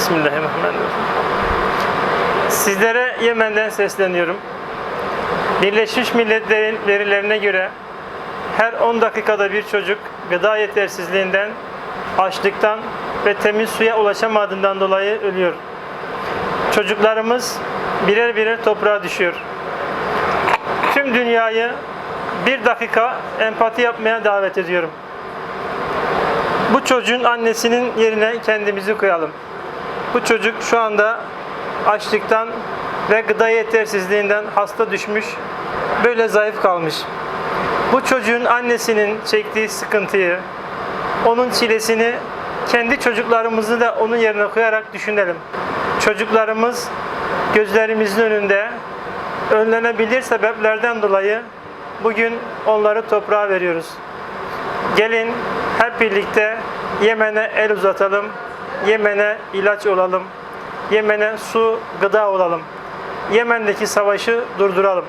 Bismillahirrahmanirrahim. Sizlere Yemen'den sesleniyorum. Birleşmiş Milletler'in verilerine göre her 10 dakikada bir çocuk gıda yetersizliğinden, açlıktan ve temiz suya ulaşamadığından dolayı ölüyor. Çocuklarımız birer birer toprağa düşüyor. Tüm dünyayı bir dakika empati yapmaya davet ediyorum. Bu çocuğun annesinin yerine kendimizi koyalım. Bu çocuk şu anda açlıktan ve gıda yetersizliğinden hasta düşmüş, böyle zayıf kalmış. Bu çocuğun annesinin çektiği sıkıntıyı, onun çilesini kendi çocuklarımızı da onun yerine koyarak düşünelim. Çocuklarımız gözlerimizin önünde önlenebilir sebeplerden dolayı bugün onları toprağa veriyoruz. Gelin hep birlikte Yemen'e el uzatalım. Yemen'e ilaç olalım. Yemen'e su, gıda olalım. Yemen'deki savaşı durduralım.